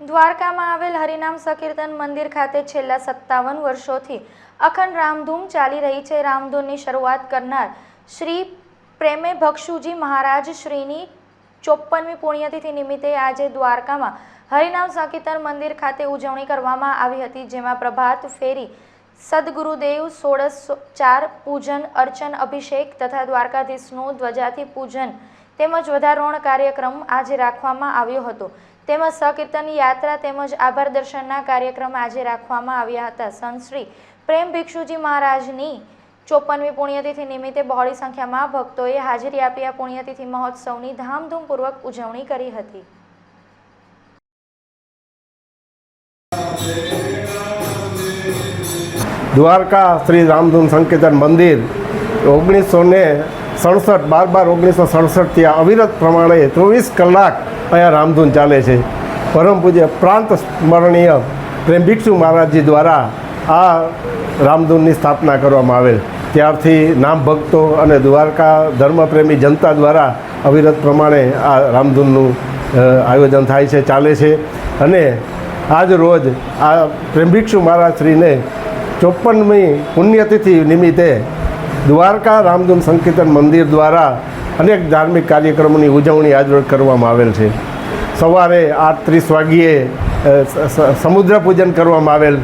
દ્વારકામાં આવેલ હરિનામ સંકીર્તન મંદિર ખાતે છેલ્લા સત્તાવન વર્ષોથી અખંડ રામધૂમ ચાલી રહી છે. રામધૂનની શરૂઆત કરનાર શ્રી પ્રેમે ભક્ષુજી મહારાજ શ્રીની ચોપ્પનમી પુણ્યતિથિ નિમિત્તે આજે દ્વારકામાં હરિનામ સંકીર્તન મંદિર ખાતે ઉજવણી કરવામાં આવી હતી, જેમાં પ્રભાત ફેરી, સદગુરુદેવ, સોળસ ચાર, પૂજન, અર્ચન, અભિષેક તથા દ્વારકાધીશનું ધ્વજાથી પૂજન તેમજ વધારોણ કાર્યક્રમ આજે રાખવામાં આવ્યો હતો. તેમજ સકીર્તન યાત્રા તેમજ આભાર દર્શનના કાર્યક્રમ આજે રાખવામાં આવ્યા હતા. સંત શ્રી પ્રેમ ભિક્ષુજી મહારાજની ચોપનમી પુણ્યતિથિ નિમિત્તે બહોળી સંખ્યામાં ભક્તોએ હાજરી આપી આ પુણ્યતિથિ મહોત્સવની ધામધૂમપૂર્વક ઉજવણી કરી હતી. દ્વારકા શ્રી રામધૂન સંકીર્તન મંદિર ઓગણીસો ને સડસઠ, બાર બાર ઓગણીસો સડસઠથી આ અવિરત પ્રમાણે ચોવીસ કલાક અહીંયા રામધૂન ચાલે છે. પરમ પૂજ્ય પ્રાંત સ્મરણીય પ્રેમ ભિક્ષુ મહારાજજી દ્વારા આ રામધૂનની સ્થાપના કરવામાં આવેલ. ત્યારથી નામ ભક્તો અને દ્વારકા ધર્મપ્રેમી જનતા દ્વારા અવિરત પ્રમાણે આ રામધૂનનું આયોજન થાય છે, ચાલે છે. અને આજ રોજ આ પ્રેમભિક્ષુ મહારાજ શ્રીને ચોપનમી પુણ્યતિથિ નિમિત્તે દ્વારકા રામધૂન સંકીર્તન મંદિર દ્વારા અનેક ધાર્મિક કાર્યક્રમોની ઉજવણી આજરોજ કરવામાં આવેલ છે. સવારે આઠ ત્રીસ વાગ્યે સમુદ્ર પૂજન કરવામાં આવેલ